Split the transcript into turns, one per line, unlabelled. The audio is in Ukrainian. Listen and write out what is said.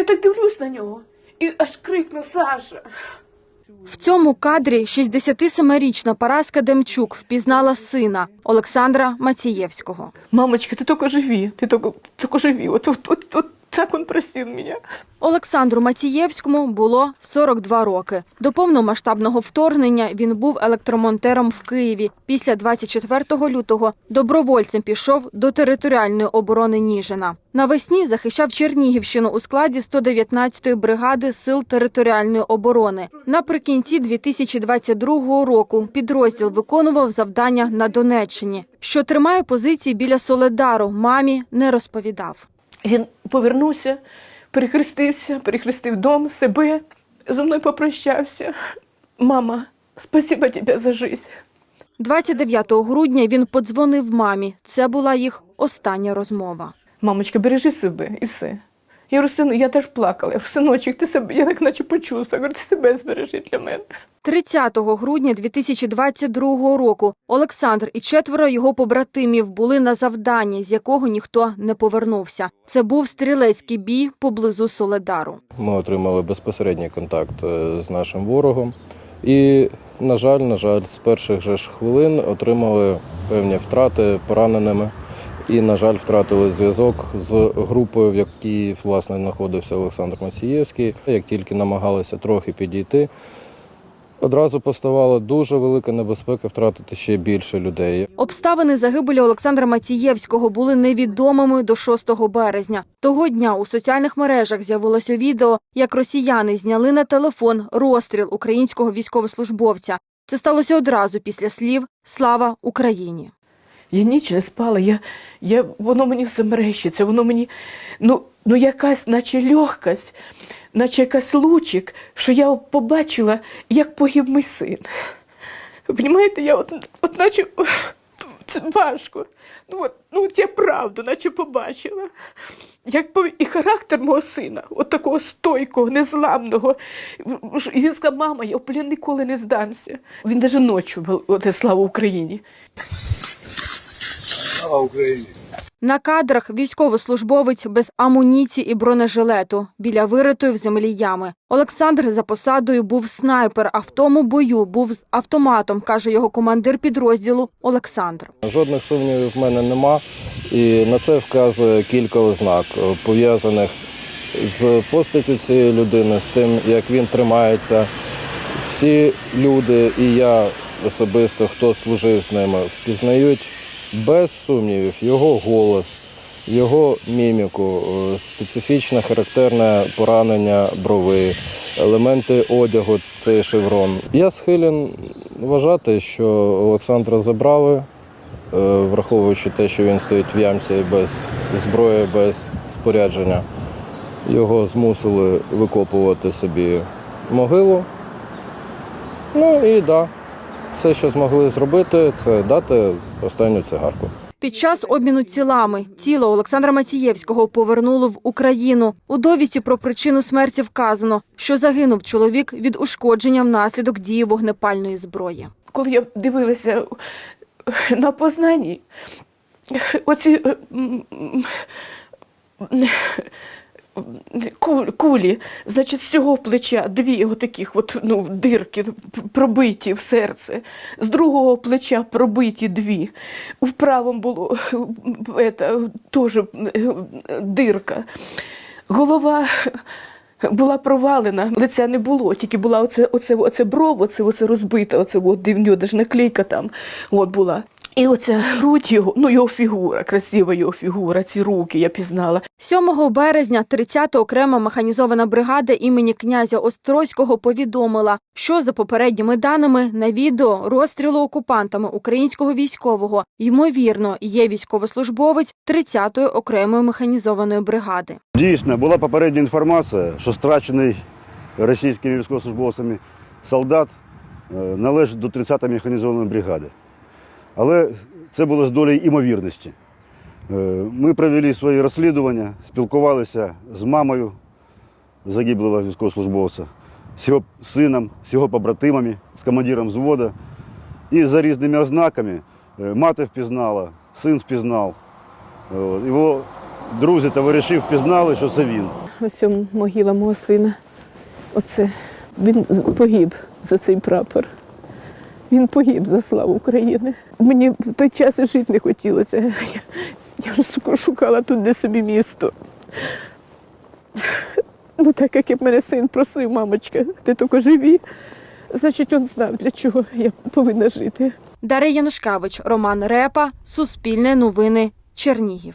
Я так дивлюсь на нього і аж крикну Саша.
В цьому кадрі 67-річна Параска Демчук впізнала сина Олександра Мацієвського.
Мамочка, ти тільки живі, ти тільки, тільки живі. От, от, от, от так він просив мене.
Олександру Мацієвському було 42 роки. До повномасштабного вторгнення він був електромонтером в Києві. Після 24 лютого добровольцем пішов до територіальної оборони Ніжина. Навесні захищав Чернігівщину у складі 119-ї бригади сил територіальної оборони. Наприкінці 2022 року підрозділ виконував завдання на Донеччині. Що тримає позиції біля Соледару, мамі не розповідав.
Він повернувся, перехрестився, перехрестив дом, себе, за мною попрощався. Мама, спасибо тебе за життя.
29 грудня він подзвонив мамі. Це була їх остання розмова.
Мамочка, бережи себе і все. Я говорю, сину, я теж плакала. Я говорю, синочок, ти себе, я так наче почувствувала. Я говорю, ти себе збережи для мене.
30 грудня 2022 року Олександр і четверо його побратимів були на завданні, з якого ніхто не повернувся. Це був стрілецький бій поблизу Соледару.
Ми отримали безпосередній контакт е, з нашим ворогом. І, на жаль, на жаль, з перших же ж хвилин отримали певні втрати пораненими. І, на жаль, втратили зв'язок з групою, в якій власне знаходився Олександр Мацієвський. Як тільки намагалися трохи підійти, одразу поставала дуже велика небезпека втратити ще більше людей.
Обставини загибелі Олександра Мацієвського були невідомими до 6 березня. Того дня у соціальних мережах з'явилося відео, як росіяни зняли на телефон розстріл українського військовослужбовця. Це сталося одразу після слів Слава Україні.
Я ніч не спала, я, я, воно мені все мерещиться, воно мені, ну, ну якась, наче легкость, наче якась лучик, що я побачила, як погиб мій син. Ви розумієте, я от, от наче це важко. Ну, от, ну, от я правду, наче побачила. Як і характер мого сина, от такого стойкого, незламного. Він сказав, мама, я в плен ніколи не здамся. Він навіть ночі, оце слава Україні.
Слава Україні!
На кадрах військовослужбовець без амуніції і бронежилету біля виритої в землі ями. Олександр за посадою був снайпер, а в тому бою був з автоматом, каже його командир підрозділу Олександр.
Жодних сумнівів в мене нема, і на це вказує кілька ознак, пов'язаних з постаттю цієї людини, з тим, як він тримається. Всі люди, і я особисто, хто служив з ними, впізнають без сумнівів його голос, його міміку, е, специфічне характерне поранення брови, елементи одягу, цей шеврон. Я схилен вважати, що Олександра забрали, е, враховуючи те, що він стоїть в ямці без зброї, без спорядження. Його змусили викопувати собі могилу. Ну і так, да, все, що змогли зробити, це дати останню цигарку.
Під час обміну тілами тіло Олександра Мацієвського повернули в Україну. У довідці про причину смерті вказано, що загинув чоловік від ушкодження внаслідок дії вогнепальної зброї.
коли я дивилася на познанні, оці кулі, значить, з цього плеча дві отаких от, ну, дирки пробиті в серце, з другого плеча пробиті дві. В правому було это, теж е, дирка. Голова була провалена, лиця не було, тільки була оце, оце, оце бров, оце, оце розбита, оце от, в нього ж наклейка там от була. І оця грудь його, ну його фігура, красива його фігура, ці руки я пізнала.
7 березня 30-та окрема механізована бригада імені князя Острозького повідомила, що за попередніми даними на відео розстрілу окупантами українського військового ймовірно є військовослужбовець 30-ї окремої механізованої бригади.
Дійсно, була попередня інформація, що страчений російськими військовослужбовцями солдат е, належить до 30-ї механізованої бригади. Але це було з долею імовірності. Е, Ми провели свої розслідування, спілкувалися з мамою загиблого військовослужбовця, з його сином, з його побратимами, з командиром взводу. І за різними ознаками е, мати впізнала, син впізнав. Його друзі, товариші впізнали, що це він.
ось могила мого сина. Оце він погиб за цей прапор. Він погиб за славу України. Мені в той час і жити не хотілося. Я, я вже шукала тут де собі місто. Ну, так як мене син просив, мамочка, ти тільки живі. Значить, він знав, для чого я повинна жити.
Дар'я Янушкевич, Роман Репа, Суспільне новини, Чернігів.